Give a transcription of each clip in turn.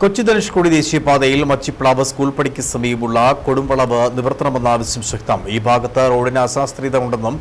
കൊച്ചി ധനുഷ്കോടി ദേശീയപാതയിൽ മച്ചിപ്ലാവ് സ്കൂൾ പടിക്ക് സമീപമുള്ള കൊടുംവളവ് നിവർത്തണമെന്ന ആവശ്യം ശക്തം. ഈ ഭാഗത്ത് റോഡിന് അശാസ്ത്രീയത ഉണ്ടെന്നും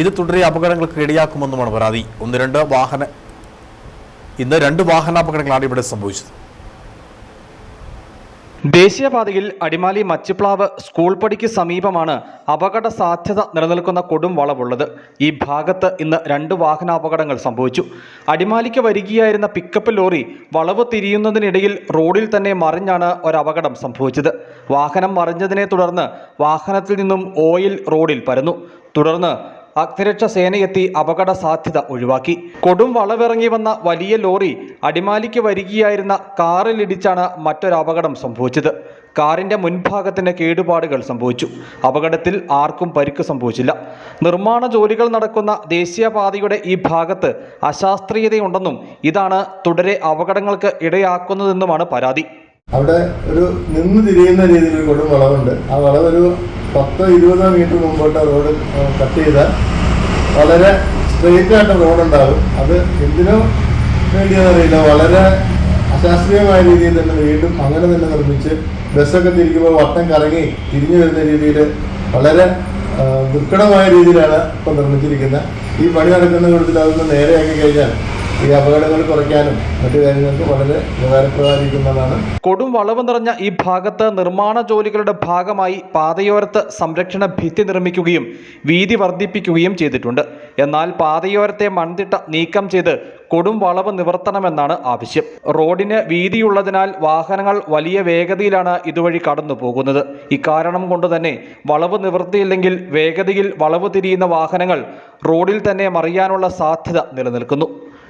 ഇത് തുടരെ അപകടങ്ങൾക്ക് ഇടയാക്കുമെന്നുമാണ് പരാതി. ഒന്ന് രണ്ട് വാഹന ഇന്ന് രണ്ട് വാഹനാപകടങ്ങളാണ് ഇവിടെ സംഭവിച്ചത്. ദേശീയപാതയിൽ അടിമാലി മച്ചിപ്ലാവ് സ്കൂൾ പടിക്ക് സമീപമാണ് അപകട സാധ്യത നിലനിൽക്കുന്ന കൊടും വളവുള്ളത്. ഈ ഭാഗത്ത് ഇന്ന് രണ്ട് വാഹനാപകടങ്ങൾ സംഭവിച്ചു. അടിമാലിക്ക് വരികയായിരുന്ന പിക്കപ്പ് ലോറി വളവ് തിരിയുന്നതിനിടയിൽ റോഡിൽ തന്നെ മറിഞ്ഞാണ് ഒരപകടം സംഭവിച്ചത്. വാഹനം മറിഞ്ഞതിനെ തുടർന്ന് വാഹനത്തിൽ നിന്നും ഓയിൽ റോഡിൽ പരന്നു. തുടർന്ന് അഗ്നിരക്ഷാ സേനയെത്തി അപകട സാധ്യത ഒഴിവാക്കി. കൊടും വളവിറങ്ങി വന്ന വലിയ ലോറി അടിമാലിക്ക് വരികയായിരുന്ന കാറിലിടിച്ചാണ് മറ്റൊരു അപകടം സംഭവിച്ചത്. കാറിന്റെ മുൻഭാഗത്തിന് കേടുപാടുകൾ സംഭവിച്ചു. അപകടത്തിൽ ആർക്കും പരിക്ക് സംഭവിച്ചില്ല. നിർമ്മാണ ജോലികൾ നടക്കുന്ന ദേശീയപാതയുടെ ഈ ഭാഗത്ത് അശാസ്ത്രീയതയുണ്ടെന്നും ഇതാണ് തുടരെ അപകടങ്ങൾക്ക് ഇടയാക്കുന്നതെന്നുമാണ് പരാതി. അവിടെ ഒരു നിന്ന് തിരിയുന്ന രീതിയിൽ കൊടും വളവുണ്ട്. ആ വളവ് ഒരു പത്തോ ഇരുപതോ മീറ്റർ മുമ്പോട്ട് റോഡ് കട്ട് ചെയ്താൽ വളരെ സ്ട്രെയിറ്റ് ആയിട്ട് റോഡുണ്ടാകും. അത് എന്തിനോ വേണ്ടിയെന്നറിയില്ല. വളരെ അശാസ്ത്രീയമായ രീതിയിൽ തന്നെ വീണ്ടും അങ്ങനെ തന്നെ നിർമ്മിച്ച് ബസ്സൊക്കെ തിരിക്കുമ്പോൾ വട്ടം കറങ്ങി തിരിഞ്ഞു വരുന്ന രീതിയിൽ വളരെ ദുർഘടമായ രീതിയിലാണ് ഇപ്പം നിർമ്മിച്ചിരിക്കുന്നത്. ഈ പണി നടക്കുന്ന കൂട്ടത്തിൽ അതൊന്ന് നേരെയാക്കി കഴിഞ്ഞാൽ ഈ അപകടങ്ങൾ കുറയ്ക്കാനും മറ്റു കാര്യങ്ങൾക്ക് വളരെ ഉപകാരപ്രദമായിരിക്കുന്നതാണ്. കൊടും വളവ് നിറഞ്ഞ ഈ ഭാഗത്ത് നിർമ്മാണ ജോലികളുടെ ഭാഗമായി പാതയോരത്ത് സംരക്ഷണ ഭിത്തി നിർമ്മിക്കുകയും വീതി വർദ്ധിപ്പിക്കുകയും ചെയ്തിട്ടുണ്ട്. എന്നാൽ പാതയോരത്തെ മൺതിട്ട നീക്കം ചെയ്ത് കൊടും വളവ് നിവർത്തണമെന്നാണ് ആവശ്യം. റോഡിന് വീതിയുള്ളതിനാൽ വാഹനങ്ങൾ വലിയ വേഗതയിലാണ് ഇതുവഴി കടന്നു പോകുന്നത് ഇക്കാരണം കൊണ്ട് തന്നെ വളവ് നിവർത്തിയില്ലെങ്കിൽ വേഗതയിൽ വളവ് തിരിയുന്ന വാഹനങ്ങൾ റോഡിൽ തന്നെ മറിയാനുള്ള സാധ്യത നിലനിൽക്കുന്നു.